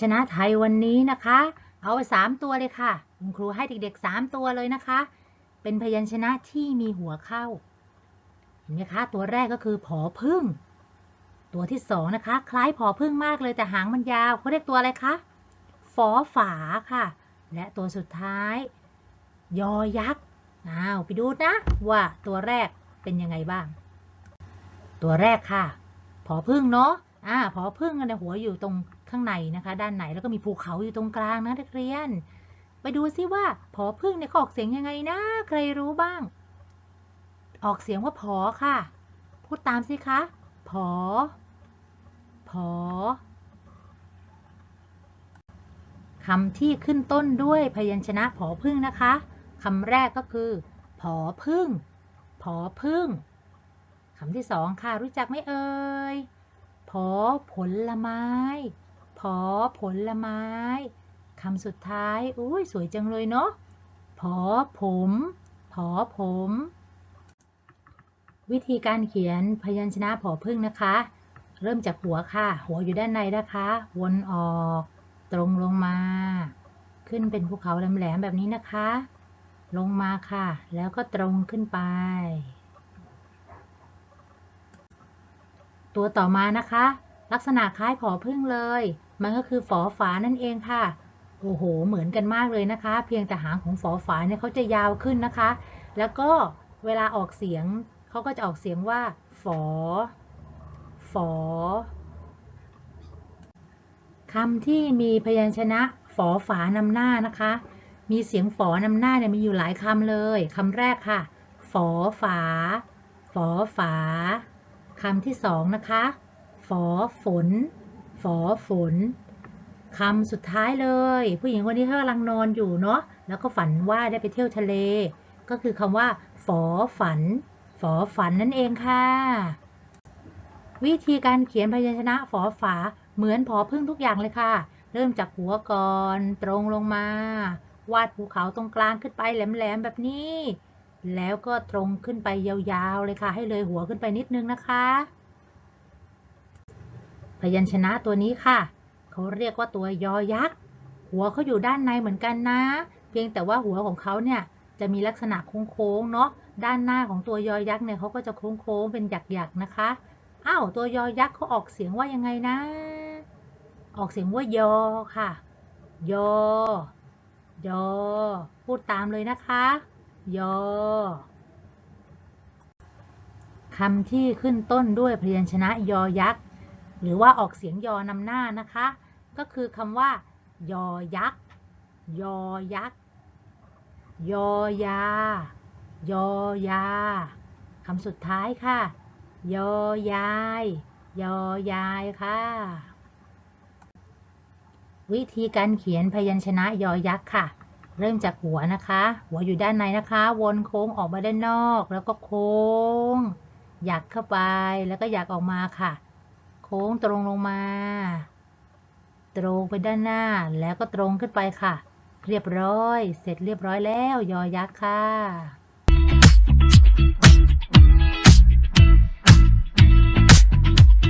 ชนะไทยวันนี้นะคะ เอาไปสามตัวเลยค่ะ คุณครูให้เด็กๆสามตัวเลยนะคะ เป็นพยัญชนะที่มีหัวเข้า เห็นไหมคะ ตัวแรกก็คือผอพึ่ง ตัวที่สองนะคะ คล้ายผอพึ่งมากเลยแต่หางมันยาวเขาเรียกตัวอะไรคะฟอฝาค่ะ และตัวสุดท้าย ยอยักษ์อ้าวไปดูนะ ว่าตัวแรกเป็นยังไงบ้าง ตัวแรกค่ะ ผอพึ่งเนาะอ่าผอพึ่งอันหัวอยู่ตรง ข้างในนะคะ ด้านในแล้วก็มีภูเขาอยู่ตรงกลางนะนักเรียน ไปดูซิว่าผอพึ่งเนี่ยออกเสียงยังไงนะ ใครรู้บ้าง ออกเสียงว่าผอค่ะ พูดตามสิคะผอผอคำที่ขึ้นต้นด้วยพยัญชนะผอพึ่งนะคะคำแรกก็คือผอพึ่งผอพึ่งคำที่สองค่ะรู้จักไหมเอ่ยผอผลไม้ อผลไม้คำสุดท้าย อุ้ยสวยจังเลยเนาะผอผม ผอผม วิธีการเขียนพยัญชนะผอพึ่งนะคะ เริ่มจากหัวค่ะ หัวอยู่ด้านในนะคะ วนออก ตรงลงมา ขึ้นเป็นภูเขาแหลมๆแบบนี้นะคะ ลงมาค่ะ แล้วก็ตรงขึ้นไป ตัวต่อมานะคะ ลักษณะคล้ายผอพึ่งเลย มันก็คือฝอฝานั่นเองค่ะ โอ้โห เหมือนกันมากเลยนะคะ เพียงแต่หางของฝอฝาเนี่ยเขาจะยาวขึ้นนะคะ แล้วก็เวลาออกเสียงเขาก็จะออกเสียงว่า ฝอ ฝอคำที่มีพยัญชนะฝอฝานำหน้านะคะ มีเสียงฝอนำหน้าเนี่ยมีอยู่หลายคำเลยคำแรกค่ะ ฝอฝา ฝอฝาคำที่สองนะคะ ฝอฝน ฝอฝนคำสุดท้ายเลย ผู้หญิงคนนี้เขากำลังนอนอยู่เนาะแล้วก็ฝันว่าได้ไปเที่ยวทะเล ก็คือคำว่า ฝอฝัน ฝอฝันนั่นเองค่ะ วิธีการเขียนพยัญชนะฝอฝาเหมือนผอพึ่งทุกอย่างเลยค่ะ เริ่มจากหัวก่อนตรงลงมา วาดภูเขาตรงกลางขึ้นไปแหลมๆแบบนี้ แล้วก็ตรงขึ้นไปยาวๆเลยค่ะ ให้เลยหัวขึ้นไปนิดนึงนะคะ พยัญชนะตัวนี้ค่ะ เขาเรียกว่าตัวยอยักษ์ หัวเขาอยู่ด้านในเหมือนกันนะ เพียงแต่ว่าหัวของเขาเนี่ยจะมีลักษณะโค้งๆเนาะ ด้านหน้าของตัวยอยักษ์เนี่ยเขาก็จะโค้งๆเป็นหยักๆนะคะ อ้าวตัวยอยักษ์เขาออกเสียงว่ายังไงนะ ออกเสียงว่ายอค่ะ ยอ ยอ พูดตามเลยนะคะ ยอคำที่ขึ้นต้นด้วยพยัญชนะยอยักษ์ หรือว่าออกเสียงยอนำหน้านะคะ ก็คือคำว่า ยอยักษ์ ยอยักษ์ ยอยา ยอยาคำสุดท้ายค่ะ ยอยาย ยอยายค่ะ วิธีการเขียนพยัญชนะยอยักษ์ค่ะ เริ่มจากหัวนะคะ หัวอยู่ด้านในนะคะ วนโค้งออกมาด้านนอก แล้วก็โค้ง หยักเข้าไป แล้วก็หยักออกมาค่ะ ค้งตรงลงมา ตรงไปด้านหน้าแล้วก็ตรงขึ้นไปค่ะ เรียบร้อย เสร็จเรียบร้อยแล้ว ยอยักษ์ค่ะ